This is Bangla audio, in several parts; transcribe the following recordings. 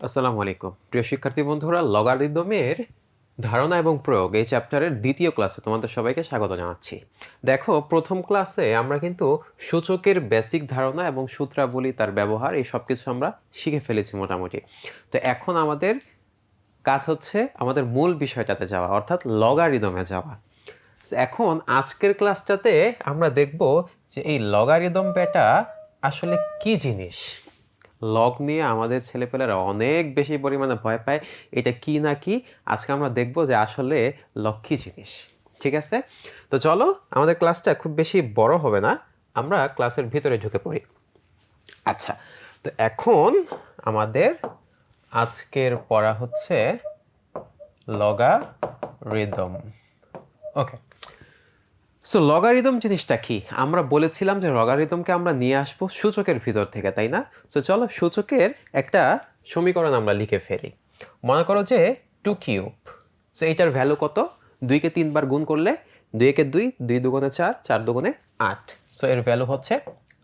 আসসালামু আলাইকুম। প্রিয় শিক্ষার্থী বন্ধুরা, লগারিদমের ধারণা এবং প্রয়োগ এই চ্যাপ্টারের দ্বিতীয় ক্লাসে তোমাদের সবাইকে স্বাগত জানাচ্ছি। দেখো, প্রথম ক্লাসে আমরা কিন্তু সূচকের বেসিক ধারণা এবং সূত্রাবলী, তার ব্যবহার, এই সব কিছু আমরা শিখে ফেলেছি মোটামুটি। তো এখন আমাদের কাজ হচ্ছে আমাদের মূল বিষয়টাতে যাওয়া, অর্থাৎ লগারিদমে যাওয়া। এখন আজকের ক্লাসটাতে আমরা দেখব যে এই লগারিদম বেটা আসলে কি জিনিস লগ নিয়ে আমাদের ছেলেপেলেরা অনেক বেশি পরিমাণে ভয় পায়, এটা কি না কি? আজকে আমরা দেখব যে আসলে কি জিনিস, ঠিক আছে? তো চলো, আমাদের ক্লাসটা খুব বেশি বড় হবে না, আমরা ক্লাসের ভিতরে ঢুকে পড়ি। আচ্ছা তো এখন আমাদের আজকের পড়া হচ্ছে লগারিদম ওকে সো লগারিদম জিনিসটা কি? আমরা বলেছিলাম যে লগারিদমকে আমরা নিয়ে আসব সূচকের ভিতর থেকে, তাই না? সো চলো সূচকের একটা সমীকরণ আমরা লিখে ফেলি। মনে করো যে টু কিউব সো এইটার ভ্যালু কত? দুইকে তিনবার গুণ করলে দুই একে দুই দুই দুগুণে চার চার দুগুণে আট। সো এর ভ্যালু হচ্ছে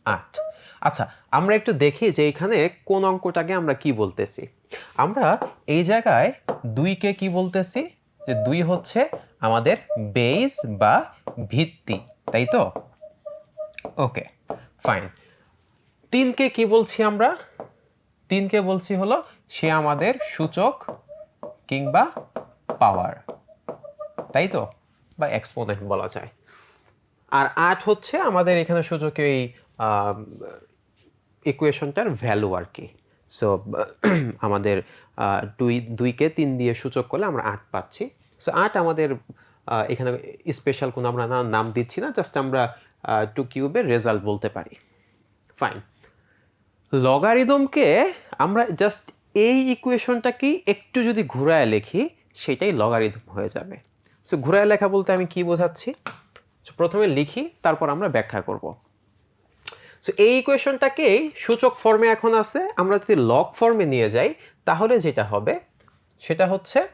আট। আচ্ছা আমরা একটু দেখি যে এখানে কোন অঙ্কটাকে আমরা কি বলতেছি। আমরা এই জায়গায় দুইকে কি বলতেছি? যে দুই হচ্ছে আমাদের বেস বা ভিত্তি, তাই তো? ওকে ফাইন তিনকে কি বলছি আমরা? তিনকে বলছি হলো, সে আমাদের সূচক কিংবা পাওয়ার তাই তো? বা এক্সপোনেন্ট বলা যায়। আর আট হচ্ছে আমাদের এখানে সূচকের এই ইকুয়েশনটার ভ্যালু আর কি। সো আমাদের দুই, দুইকে তিন দিয়ে সূচক করলে আমরা আট পাচ্ছি। সো আট আমাদের এখানে স্পেশাল কোনো আমরা না- নাম দিচ্ছি না জাস্ট আমরা টু কিউবের রেজাল্ট বলতে পারি। ফাইন লগারিদমকে আমরা জাস্ট এই ইকুয়েশনটাকে একটু যদি ঘুরায় লিখি, সেটাই লগারিদম হয়ে যাবে। সো ঘুরায় লেখা বলতে আমি কি বোঝাচ্ছি? প্রথমে লিখি, তারপর আমরা ব্যাখ্যা করব। সো এই ইকুয়েশনটাকেই সূচক ফর্মে এখন আছে, আমরা যদি লগ ফর্মে নিয়ে যাই, তাহলে যেটা হবে, সেটা হচ্ছে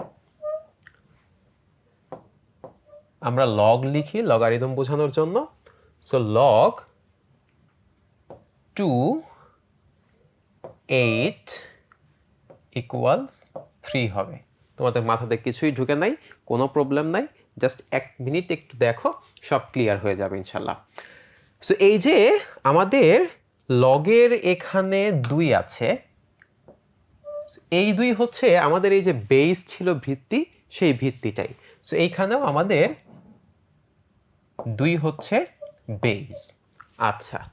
আমরা লগ লিখি লগারিদম বোঝানোর জন্য। So log two eight equals three হবে। তোমাদের মাথাতে কিছুই ঢুকে নাই, কোনো প্রবলেম নাই জাস্ট এক মিনিট একটু দেখো, সব ক্লিয়ার হয়ে যাবে ইনশাল্লাহ সো এই যে আমাদের লগের এখানে দুই আছে এই দুই হচ্ছে আমাদের এই যে বেস ছিল ভিত্তি, সেই ভিত্তিটাই। সো এইখানেও আমাদের দুই হচ্ছে বেস আচ্ছা।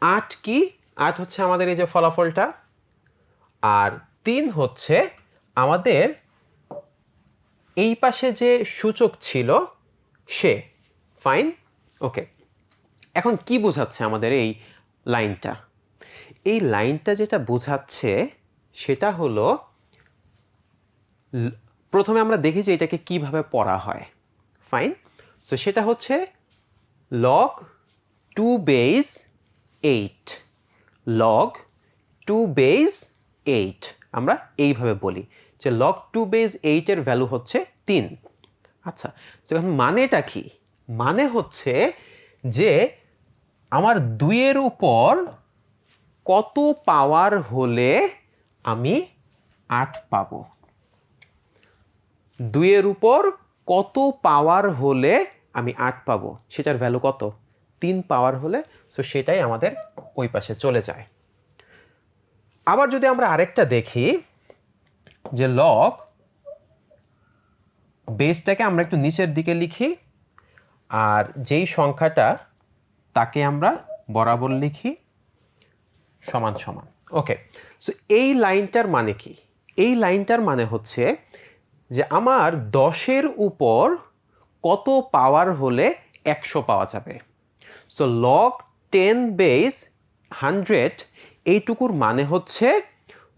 আট কি? আট হচ্ছে আমাদের এই যে ফলাফলটা। আর তিন হচ্ছে আমাদের এই পাশে যে সূচক ছিল, সে। ফাইন ওকে এখন কি বোঝাচ্ছে আমাদের এই লাইনটা? এই লাইনটা যেটা বোঝাচ্ছে, সেটা হলো, প্রথমে আমরা দেখি যে এটাকে কীভাবে পড়া হয়। ফাইন সো সেটা হচ্ছে log two base eight log two base eight আমরা এইভাবে বলি যে লগ টু বেস এইটের ভ্যালু হচ্ছে তিন। আচ্ছা তো এখন মানেটা কি? মানে হচ্ছে যে আমার দুইয়ের উপর কত পাওয়ার হলে আমি আট পাবো? দুইয়ের উপর কত পাওয়ার হলে আমি আট পাবো? সেটার ভ্যালু কত? তিন পাওয়ার হলে সো সেটাই আমাদের ওই পাশে চলে যায়। আবার যদি আমরা আরেকটা দেখি, যে লক বেসটাকে আমরা একটু নিচের দিকে লিখি, আর যেই সংখ্যাটা তাকে আমরা বরাবর লিখি, সমান সমান। ওকে সো এই লাইনটার মানে কি? এই লাইনটার মানে হচ্ছে যে আমার দশের উপর কত পাওয়ার হলে একশো পাওয়া যাবে? So log ten base hundred এইটুকুর মানে হচ্ছে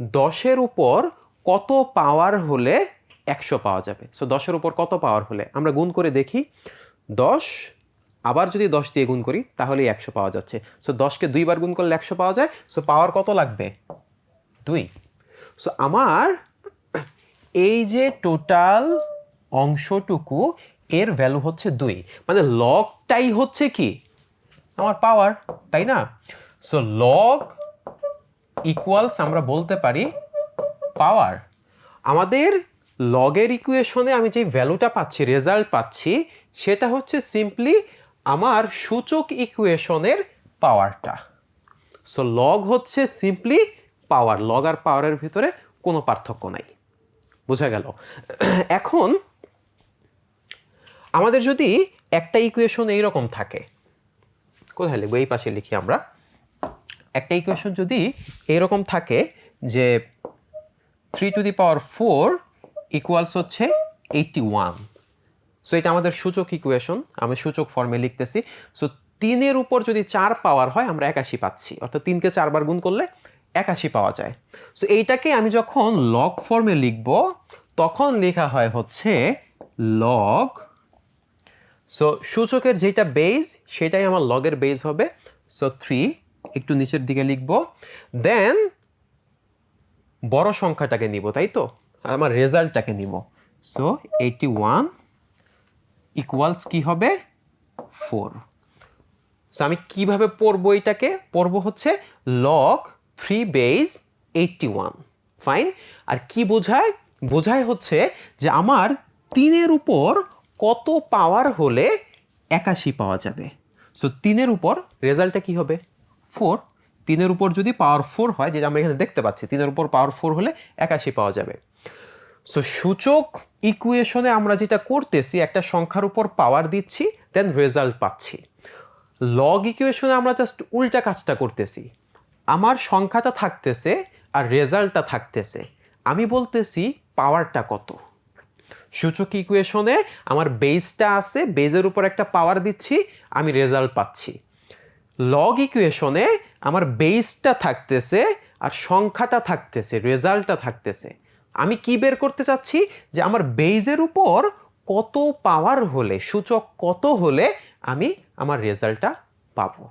দশের উপর কত পাওয়ার হলে একশো পাওয়া যাবে? সো দশের উপর কত পাওয়ার হলে? আমরা গুণ করে দেখি। দশ, আবার যদি দশ দিয়ে গুণ করি, তাহলে একশো পাওয়া যাচ্ছে। সো দশকে দুইবার গুণ করলে একশো পাওয়া যায়। সো পাওয়ার কত লাগবে? দুই। সো আমার এই যে টোটাল অংশটুকু, এর ভ্যালু হচ্ছে দুই। মানে লগটাই হচ্ছে কি? আমার পাওয়ার তাই না? সো লগ ইকুয়ালস আমরা বলতে পারি পাওয়ার আমাদের লগের ইকুয়েশনে আমি যে ভ্যালুটা পাচ্ছি রেজাল্ট পাচ্ছি, সেটা হচ্ছে সিম্পলি আমার সূচক ইকুয়েশনের পাওয়ারটা সো লগ হচ্ছে সিম্পলি পাওয়ার লগ আর পাওয়ারের ভিতরে কোনো পার্থক্য নাই। বোঝা গেল। এখন আমাদের যদি একটা ইকুয়েশন এইরকম থাকে, কোথায় লিখব? এই পাশে লিখি আমরা। একটা ইকুয়েশন যদি এইরকম থাকে যে three to the power four equals হচ্ছে এইটটি ওয়ান সো এটা আমাদের সূচক ইকুয়েশন আমি সূচক ফর্মে লিখতেছি। সো তিনের উপর যদি চার পাওয়ার হয়, আমরা একাশি পাচ্ছি। অর্থাৎ তিনকে চারবার গুণ করলে একাশি পাওয়া যায়। সো এইটাকে আমি যখন লগ ফর্মে লিখব, তখন লেখা হয় হচ্ছে লগ সো সূচকের যেটা বেজ সেটাই আমার লগের বেজ হবে। সো থ্রি একটু নিচের দিকে লিখব। দেন বড় সংখ্যাটাকে নিব, তাই তো? আমার রেজাল্টটাকে নিব। সো এইটি ওয়ান ইকুয়ালস কি হবে? ফোর সো আমি কীভাবে পড়ব এটাকে পড়ব হচ্ছে log three base eighty one fine আর কি বোঝায়? বোঝায় হচ্ছে যে আমার তিনের উপর কত পাওয়ার হলে একাশি পাওয়া যাবে। সো তিনের উপর রেজাল্টটা কি হবে? ফোর তিনের উপর যদি পাওয়ার ফোর হয়, যেটা আমরা এখানে দেখতে পাচ্ছি, তিনের উপর পাওয়ার ফোর হলে একাশি পাওয়া যাবে। সো সূচক ইকুয়েশনে আমরা যেটা করতেছি, একটা সংখ্যার উপর পাওয়ার দিচ্ছি দেন রেজাল্ট পাচ্ছি। লগ ইকুয়েশনে আমরা জাস্ট উল্টা কাজটা করতেছি। আমার সংখ্যাটা থাকতেছে আর রেজাল্টটা থাকতেছে। আমি বলতেছি পাওয়ারটা কত? সূচক ইকুয়েশনে আমার বেসটা আছে বেজের উপর একটা পাওয়ার দিচ্ছি, আমি রেজাল্ট পাচ্ছি। লগ ইকুয়েশনে আমার বেসটা থাকতেছে আর সংখ্যাটা থাকতেছে রেজাল্টটা থাকতেছে। আমি কি বের করতে চাচ্ছি? যে আমার বেজের উপর কত পাওয়ার হলে, সূচক কত হলে আমি আমার রেজাল্টটা পাবো।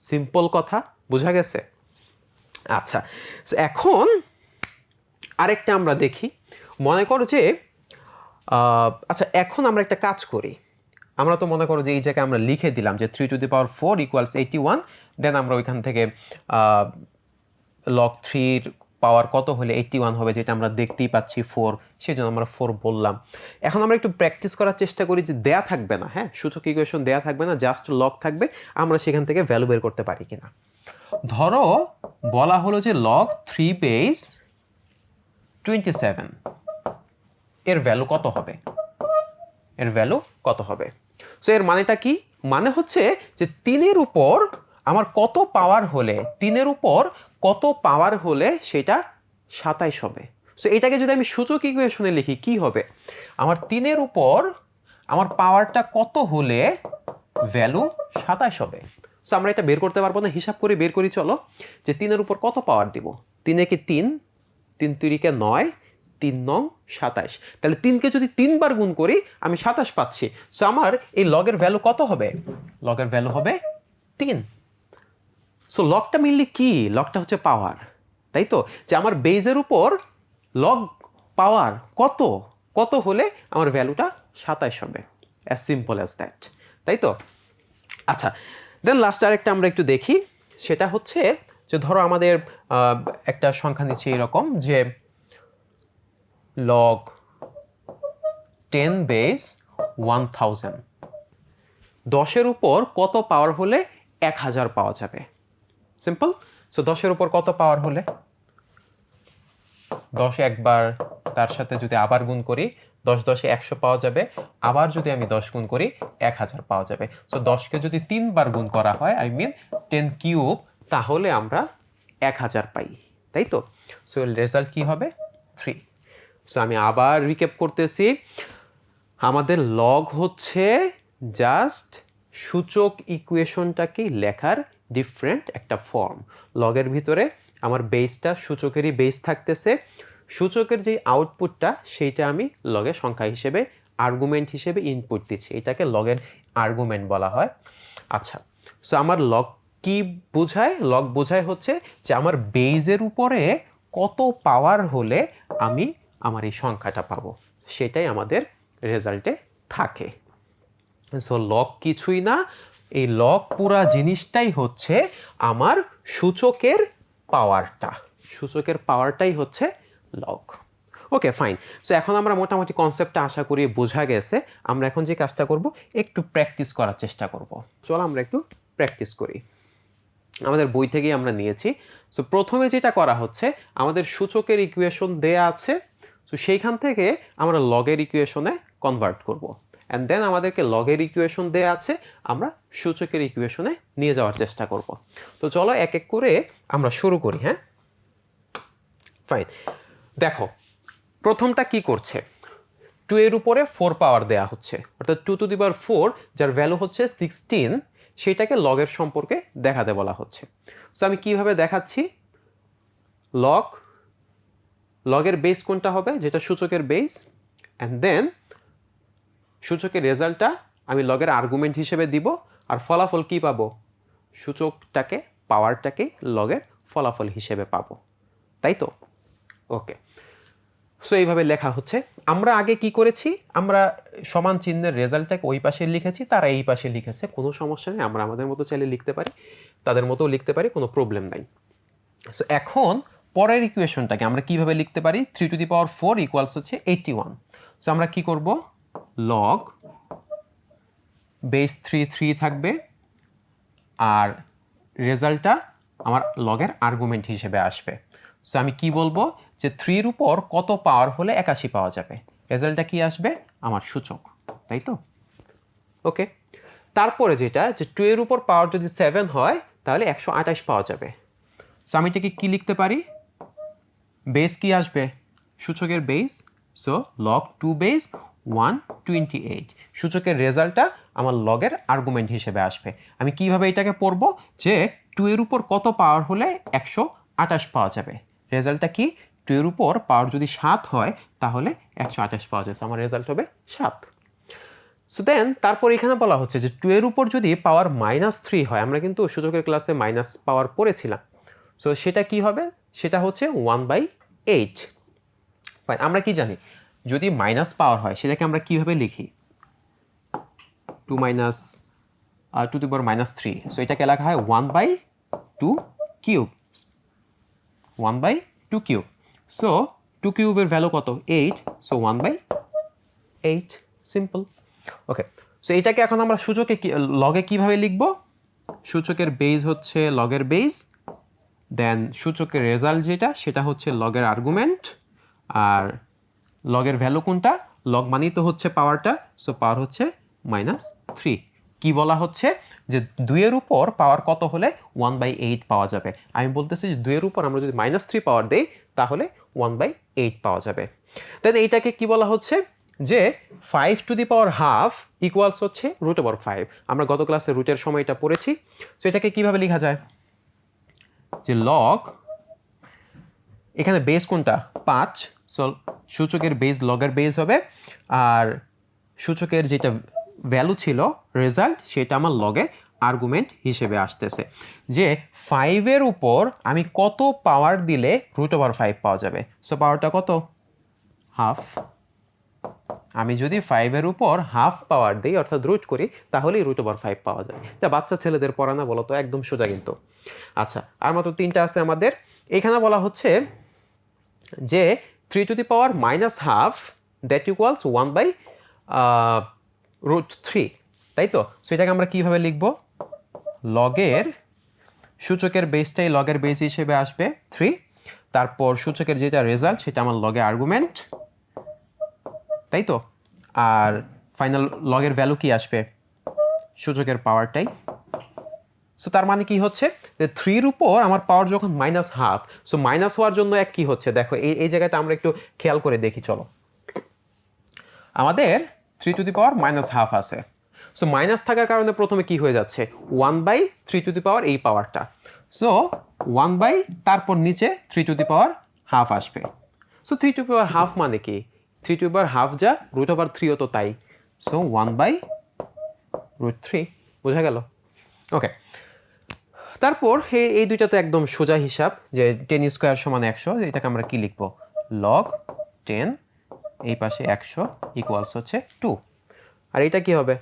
সিম্পল কথা। বোঝা গেছে? আচ্ছা এখন আরেকটা আমরা দেখি। মনে করো যে আচ্ছা এখন আমরা একটা কাজ করি। আমরা তো মনে করো যে এই জায়গায় আমরা লিখে দিলাম যে three to the power four equals eighty one then আমরা ওইখান থেকে লক থ্রির পাওয়ার কত হলে এইটটি ওয়ান হবে যেটা আমরা দেখতেই পাচ্ছি ফোর সেই জন্য আমরা ফোর বললাম। এখন আমরা একটু প্র্যাকটিস করার চেষ্টা করি যে দেয়া থাকবে না হ্যাঁ? সূচক ইকুয়েশন দেয়া থাকবে না জাস্ট লক থাকবে, আমরা সেখান থেকে ভ্যালু বের করতে পারি কিনা। ধরো, বলা হলো যে log three base twenty seven এর ভ্যালু কত হবে? এর ভ্যালু কত হবে? সো এর মানেটা কি? মানে হচ্ছে যে তিনের উপর আমার কত পাওয়ার হলে, তিনের উপর কত পাওয়ার হলে সেটা সাতাইশ হবে। সো এটাকে যদি আমি সূচক ইকুয়েশনে লিখি, কি হবে? আমার তিনের উপর আমার পাওয়ারটা কত হলে ভ্যালু সাতাইশ হবে? সো আমরা এটা বের করতে পারব না, হিসাব করে বের করি, চলো। যে তিনের উপর কত পাওয়ার দিব? তিনে কি তিন? তিন তিরিকে নয়, তিন নং সাতাশ তাহলে তিনকে যদি তিনবার গুণ করি, আমি সাতাশ পাচ্ছি। সো আমার এই লগের ভ্যালু কত হবে? লগের ভ্যালু হবে তিন। সো লকটা মেনলি কি? লকটা হচ্ছে পাওয়ার তাই তো? যে আমার বেজের উপর লগ পাওয়ার কত? কত হলে আমার ভ্যালুটা সাতাশ হবে? অ্যাজ সিম্পল অ্যাজ দ্যাট তাই তো? আচ্ছা দেন লাস্ট আরেকটা আমরা একটু দেখি। সেটা হচ্ছে যে ধরো আমাদের একটা সংখ্যা নিচ্ছে এরকম যে log ten base one thousand দশের উপর কত পাওয়ার হলে এক হাজার পাওয়া যাবে? সিম্পল সো দশের উপর কত পাওয়ার হলে? দশ একবার তার সাথে যদি আবার গুণ করি, দশ দশে একশো পাওয়া যাবে। আবার যদি আমি দশ গুণ করি, এক হাজার পাওয়া যাবে। সো দশকে যদি তিনবার গুণ করা হয় আই মিন টেন কিউব তাহলে আমরা এক হাজার পাই, তাই তো? সো রেজাল্ট কি হবে? থ্রি সো আমি আবার রিকেপ করতেছি। আমাদের লগ হচ্ছে জাস্ট সূচক ইকুয়েশনটাকে লেখার ডিফারেন্ট একটা ফর্ম লগের ভিতরে আমার বেসটা সূচকেরই বেস থাকতেছে। সূচকের যে আউটপুটটা সেইটা আমি লগের সংখ্যা হিসেবে আর্গুমেন্ট হিসেবে ইনপুট দিচ্ছি। এটাকে লগের আর্গুমেন্ট বলা হয়। আচ্ছা সো আমার লগ কি বোঝায়? লগ বোঝায় হচ্ছে যে আমার বেজের উপরে কত পাওয়ার হলে আমি আমার এই সংখ্যাটা পাবো। সেটাই আমাদের রেজাল্টে থাকে। সো লগ কিছুই না এই লগ পুরা জিনিসটাই হচ্ছে আমার সূচকের পাওয়ারটা। সূচকের পাওয়ারটাই হচ্ছে লগ ওকে, ফাইন। সো এখন আমরা মোটামুটি কনসেপ্টটা আশা করি বোঝা গেছে। আমরা এখন যে কাজটা করব, একটু প্র্যাকটিস করার চেষ্টা করব। চলো আমরা একটু প্র্যাকটিস করি। আমাদের বই থেকেই আমরা নিয়েছি। সো প্রথমে যেটা করা হচ্ছে, আমাদের সূচকের ইকুয়েশন দেয়া আছে। তো সেইখান থেকে আমরা লগের ইকুয়েশনে কনভার্ট করব। অ্যান্ড দেন আমাদেরকে লগের ইকুয়েশন দেয়া আছে, আমরা সূচকের ইকুয়েশনে নিয়ে যাওয়ার চেষ্টা করব। তো চলো এক এক করে আমরা শুরু করি হ্যাঁ? ফাইন দেখো, প্রথমটা কি করছে? টু এর উপরে ফোর পাওয়ার দেয়া হচ্ছে। অর্থাৎ two to the power four যার ভ্যালু হচ্ছে সিক্সটিন সেটাকে লগের সম্পর্কে দেখাতে বলা হচ্ছে। সো আমি কীভাবে দেখাচ্ছি? লগ লগের বেস কোনটা হবে? যেটা সূচকের বেস অ্যান্ড দেন সূচকের রেজাল্টটা আমি লগের আর্গুমেন্ট হিসেবে দিব আর ফলাফল কি পাবো? সূচকটাকে পাওয়ারটাকে লগের ফলাফল হিসেবে পাবো। তাই তো? ওকে সো এইভাবে লেখা হচ্ছে। আমরা আগে কি করেছি? আমরা সমান চিহ্নের রেজাল্টটাকে ওই পাশে লিখেছি, তারা এই পাশে লিখেছে। কোনো সমস্যা নেই, আমরা আমাদের মতো চাইলে লিখতে পারি। তাদের মতো লিখতে পারি, কোনো প্রবলেম নাই। সো এখন পরের ইকুয়েশনটাকে আমরা কীভাবে লিখতে পারি? Three to the power four equals হচ্ছে এইটটি ওয়ান সো আমরা কি করব? লগ বেস থ্রি থ্রি থাকবে, আর রেজাল্টটা আমার লগের আর্গুমেন্ট হিসেবে আসবে। সো আমি কি বলব যে থ্রির উপর কত পাওয়ার হলে একাশি পাওয়া যাবে? রেজাল্টটা কি আসবে? আমার সূচক, তাই তো? ওকে তারপরে যেটা, যে টু এর উপর পাওয়ার যদি সেভেন হয়, তাহলে একশো আঠাশ পাওয়া যাবে। সো আমি এটাকে কী লিখতে পারি? বেস কি আসবে? সূচকের base so log two base one twenty eight সূচকের রেজাল্টটা আমার লগের আর্গুমেন্ট হিসেবে আসবে। আমি কীভাবে এটাকে পড়ব? যে টু এর উপর কত পাওয়ার হলে একশো আঠাশ পাওয়া যাবে? রেজাল্টটা কি? টু এর উপর পাওয়ার যদি সাত হয়, তাহলে একশো আঠাশ পাওয়া যাবে। আমার রেজাল্ট হবে সাত। সো দেন তারপর এখানে বলা হচ্ছে যে টু এর উপর যদি পাওয়ার মাইনাস থ্রি হয়, আমরা কিন্তু সূচকের ক্লাসে মাইনাস পাওয়ার পড়েছিলাম। সো সেটা কি হবে? সেটা হচ্ছে ওয়ান বাই এইট আমরা কি জানি? যদি মাইনাস পাওয়ার হয়, সেটাকে আমরা কীভাবে লিখি? Two minus two two power minus three so এটাকে লেখা হয় one by two cube one by two cube so two কিউবের ভ্যালু কত? Eight so one by eight simple okay so এটাকে এখন আমরা সূচকে লগে কীভাবে লিখব? সূচকের বেজ হচ্ছে লগের বেজ দেন সূচকের রেজাল্ট যেটা, সেটা হচ্ছে লগের আর্গুমেন্ট আর লগের ভ্যালু কোনটা? লগ মানেই তো হচ্ছে পাওয়ারটা সো পাওয়ার হচ্ছে মাইনাস থ্রি কি বলা হচ্ছে? যে দুইয়ের উপর পাওয়ার কত হলে ওয়ান বাই এইট পাওয়া যাবে। আমি বলতেছি যে দুইয়ের উপর আমরা যদি মাইনাস থ্রি পাওয়ার দেই, তাহলে ওয়ান বাই এইট পাওয়া যাবে। দেন এইটাকে কি বলা হচ্ছে? যে five to the power half equals হচ্ছে রুট ওভার ফাইভ আমরা গত ক্লাসে রুটের সময়টা পড়েছি সো এটাকে কীভাবে লেখা যায়? যে লগ এখানে বেস কোনটা? পাঁচ সো সূচকের বেজ লগের বেজ হবে। আর সূচকের যেটা ভ্যালু ছিল রেজাল্ট সেটা আমার লগে আর্গুমেন্ট হিসেবে আসতেছে। যে ফাইভের উপর আমি কত পাওয়ার দিলে রুট ওভার ফাইভ পাওয়া যাবে? সো পাওয়ারটা কত? হাফ আমি যদি ফাইভের উপর হাফ পাওয়ার দিই, অর্থাৎ রুট করি, তাহলেই রুট ওভার ফাইভ পাওয়া যায়। তা বাচ্চা ছেলেদের পড়া না বলো তো, একদম সোজা কিন্তু। আচ্ছা আর মাত্র তিনটা আছে আমাদের। এখানে বলা হচ্ছে যে three to the power minus half that equals one by root three তাই তো? সো এটাকে আমরা কীভাবে লিখব? লগের সূচকের বেসটাই লগের বেস হিসেবে আসবে থ্রি তারপর সূচকের যেটা রেজাল্ট সেটা আমার লগে আর্গুমেন্ট তাই তো? আর ফাইনাল লগের ভ্যালু কি আসবে? সূচকের পাওয়ারটাই সো তার মানে কি হচ্ছে? যে থ্রির উপর আমার পাওয়ার যখন মাইনাস হাফ সো মাইনাস হওয়ার জন্য এক কি হচ্ছে? দেখো, এই এই জায়গাটা আমরা একটু খেয়াল করে দেখি, চলো। আমাদের three to the power minus half আছে। সো মাইনাস থাকার কারণে প্রথমে কি হয়ে যাচ্ছে? One by three to the power এই পাওয়ারটা সো ওয়ান বাই তারপর নিচে three to the power half আসবে। So three to power half মানে কি? থ্রি টু পাওয়ার হাফ যা রুট ওভার থ্রিও তো তাই। So one by root three বোঝা গেল? ওকে তারপর এই এই দুইটা তো একদম সোজা হিসাব, যে টেন স্কোয়ার সমান একশো এটাকে আমরা কি লিখব? লগ টেন এই পাশে একশো ইকুয়ালস হচ্ছে টু আর এটা কি হবে?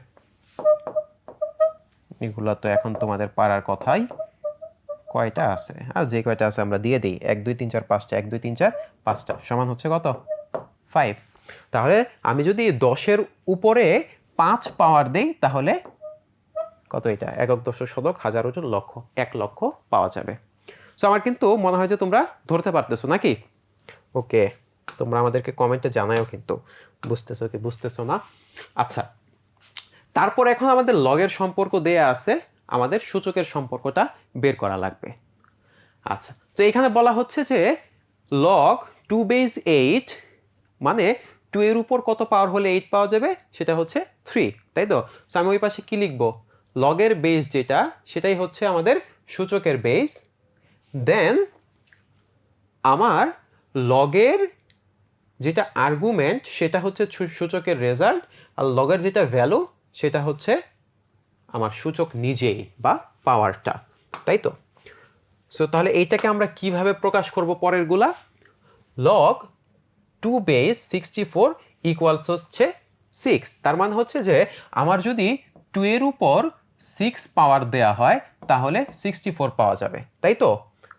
এগুলো তো এখন তোমাদের পাড়ার কথাই। কয়টা আছে? আর যে কয়টা আছে আমরা দিয়ে দিই। এক, দুই, তিন, চার, পাঁচটা। এক, দুই, তিন, চার, পাঁচটা। সমান হচ্ছে কত? ফাইভ তাহলে আমি যদি দশের উপরে পাঁচ পাওয়ার দিই, তাহলে কত এটা? একক দশ শতক, হাজার ওজন লক্ষ, এক লক্ষ পাওয়া যাবে। সো আমার কিন্তু মনে হয় যে তোমরা ধরতে পারতেছো নাকি? ওকে তোমরা আমাদেরকে কমেন্টে জানায়ও কিন্তু। বুঝতেছো কি? বুঝতেছো না? আচ্ছা তারপর এখন আমাদের লগের সম্পর্ক দেয়া আছে। আমাদের সূচকের সম্পর্কটা বের করা লাগবে। আচ্ছা তো এখানে বলা হচ্ছে যে লগ টু বেজ এইট মানে টু এর উপর কত পাওয়ার হলে এইট পাওয়া যাবে? সেটা হচ্ছে থ্রি তাই তো? আমি ওই পাশে কি লিখব? লগের বেস যেটা, সেটাই হচ্ছে আমাদের সূচকের বেস দেন আমার লগের যেটা আর্গুমেন্ট সেটা হচ্ছে সূচকের রেজাল্ট আর লগের যেটা ভ্যালু সেটা হচ্ছে আমার সূচক নিজেই বা পাওয়ারটা তাই তো? সো তাহলে এইটাকে আমরা কীভাবে প্রকাশ করব পরেরগুলা? Log two base sixty four equals হচ্ছে সিক্স তার মানে হচ্ছে যে, আমার যদি টু এর উপর সিক্স পাওয়ার দেয়া হয়, তাহলে সিক্সটি ফোর পাওয়া যাবে। তাই তো?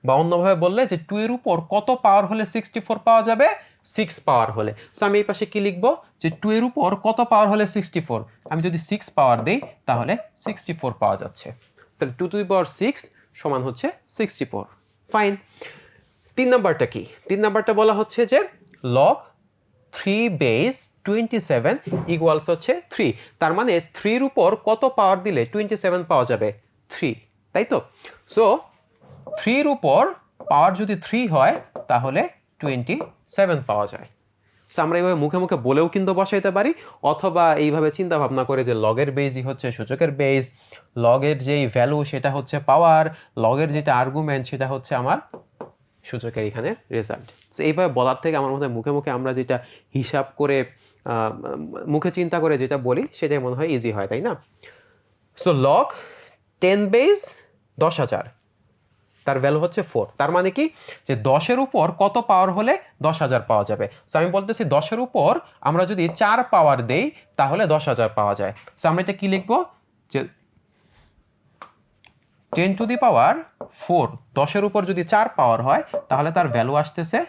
বা অন্যভাবে বললে যে টু এর উপর কত পাওয়ার হলে সিক্সটি ফোর পাওয়া যাবে? সিক্স পাওয়ার হলে। সো আমি এই পাশে কি লিখব? যে টু এর উপর কত পাওয়ার হলে সিক্সটি ফোর আমি যদি সিক্স পাওয়ার দিই, তাহলে সিক্সটি ফোর পাওয়া যাচ্ছে। Two to the power six সমান হচ্ছে সিক্সটি ফোর ফাইন তিন নাম্বারটা কি? তিন নাম্বারটা বলা হচ্ছে যে log three base twenty seven equals হচ্ছে থ্রি তার মানে থ্রির উপর কত পাওয়ার দিলে টোয়েন্টি সেভেন পাওয়া যাবে? থ্রি তাই তো? সো থ্রির উপর পাওয়ার যদি থ্রি হয়, তাহলে টোয়েন্টি সেভেন পাওয়া যায়। সো আমরা এইভাবে মুখে মুখে বলেও কিন্তু বসাইতে পারি, অথবা এইভাবে চিন্তা ভাবনা করে যে লগের বেজই হচ্ছে সূচকের বেজ লগের যেই ভ্যালু সেটা হচ্ছে পাওয়ার লগের যেটা আর্গুমেন্ট সেটা হচ্ছে আমার সূচকের এখানে রেজাল্ট তো এইভাবে বলার থেকে আমার মনে হয় মুখে মুখে আমরা যেটা হিসাব করে মুখে চিন্তা করে যেটা বলি, সেটাই মনে হয় ইজি হয়, তাই না? সো লক টেন বেস দশ হাজার। তার ভ্যালু হচ্ছে ফোর তার মানে কি? যে দশের উপর কত পাওয়ার হলে দশ হাজার পাওয়া যাবে? সো আমি বলতেছি দশের উপর আমরা যদি চার পাওয়ার দেই, তাহলে দশ হাজার পাওয়া যায়। সো আমরা এটা কি লিখব? যে ten to the power four দশের উপর যদি চার পাওয়ার হয়, তাহলে তার ভ্যালু আসতেছে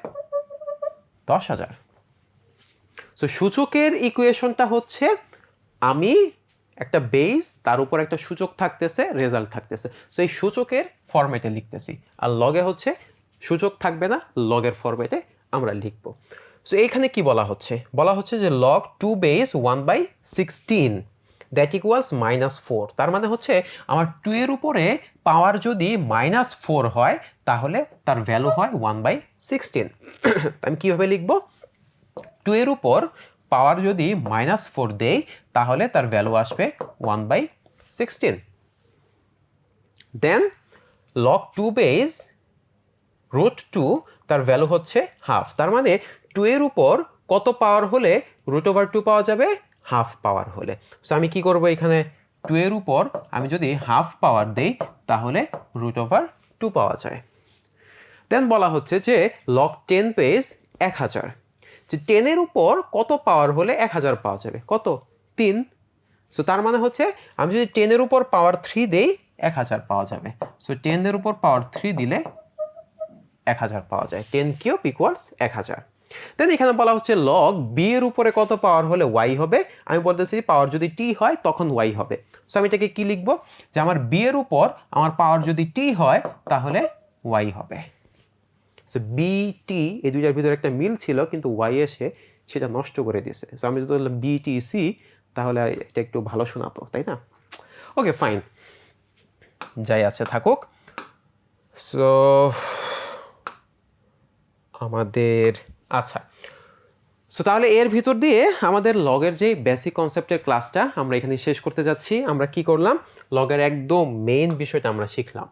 দশ হাজার। সো সূচকের ইকুয়েশনটা হচ্ছে, আমি একটা বেস তার উপর একটা সূচক থাকতেছে রেজাল্ট থাকতেছে। সো এই সূচকের ফরম্যাটে লিখতেছি। আর লগে হচ্ছে, সূচক থাকবে না লগের ফরম্যাটে আমরা লিখব। সো এইখানে কি বলা হচ্ছে? বলা হচ্ছে যে log two base one by sixteen that equals minus four তার মানে হচ্ছে, আমার টু এর উপরে পাওয়ার যদি মাইনাস ফোর হয়, তাহলে তার ভ্যালু হয় ওয়ান বাই সিক্সটিন আমি কীভাবে লিখব? টু এর উপর পাওয়ার যদি মাইনাস ফোর দেই, তাহলে তার ভ্যালু আসবে one by sixteen then log two base root two তার ভ্যালু হচ্ছে হাফ তার মানে টু এর উপর কত পাওয়ার হলে রুট ওভার টু পাওয়া যাবে? হাফ পাওয়ার হলে। সো আমি কি করব এখানে? টু এর উপর আমি যদি হাফ পাওয়ার দেই, তাহলে রুট ওভার টু পাওয়া যায়। দেন বলা হচ্ছে যে লগ টেন পেজ এক হাজার। যে টেনের উপর কত পাওয়ার হলে এক হাজার পাওয়া যাবে? কত? তিন। সো তার মানে হচ্ছে, আমি যদি টেনের উপর পাওয়ার থ্রি দেই, এক হাজার পাওয়া যাবে। সো টেনের উপর পাওয়ার থ্রি দিলে এক হাজার পাওয়া যায়। টেন কিউব ইকুয়ালস এক হাজার। দেন এখানে বলা হচ্ছে লগ বি এর উপরে কত পাওয়ার হলে ওয়াই হবে? আমি বলতেছি পাওয়ার যদি টি হয়, তখন ওয়াই হবে। সো আমি এটাকে কি লিখব? যে আমার বি এর উপর আমার পাওয়ার যদি টি হয়, তাহলে ওয়াই হবে। সো বি টি এই দুইটার ভিতরে একটা মিল ছিল, কিন্তু ওয়াই এসে সেটা নষ্ট করে দিয়েছে। সো আমি যদি বললাম বি টি সি তাহলে এটা একটু ভালো শোনাতো, তাই না? ওকে ফাইন যাই আছে, থাকুক। সো আমাদের আচ্ছা। সো তাহলে এর ভিতর দিয়ে আমাদের লগের যে বেসিক কনসেপ্টের ক্লাসটা আমরা এখানে শেষ করতে যাচ্ছি। আমরা কি করলাম? লগের একদম মেইন বিষয়টা আমরা শিখলাম।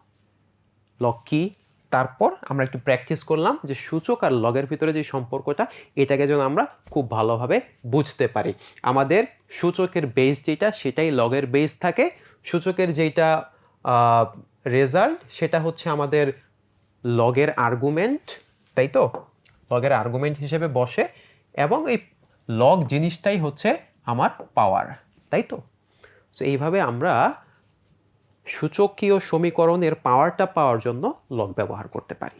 লগ কি? তারপর আমরা একটু প্র্যাকটিস করলাম যে সূচক আর লগের ভিতরে যে সম্পর্কটা, এটাকে যেন আমরা খুব ভালোভাবে বুঝতে পারি। আমাদের সূচকের বেস যেটা, সেটাই লগের বেস থাকে। সূচকের যেটা রেজাল্ট সেটা হচ্ছে আমাদের লগের আর্গুমেন্ট তাই তো? লগের আর্গুমেন্ট হিসেবে বসে এবং এই লগ জিনিসটাই হচ্ছে আমার পাওয়ার তাই তো? সো এইভাবে আমরা সূচকীয় সমীকরণের পাওয়ারটা পাওয়ার জন্য লগ ব্যবহার করতে পারি।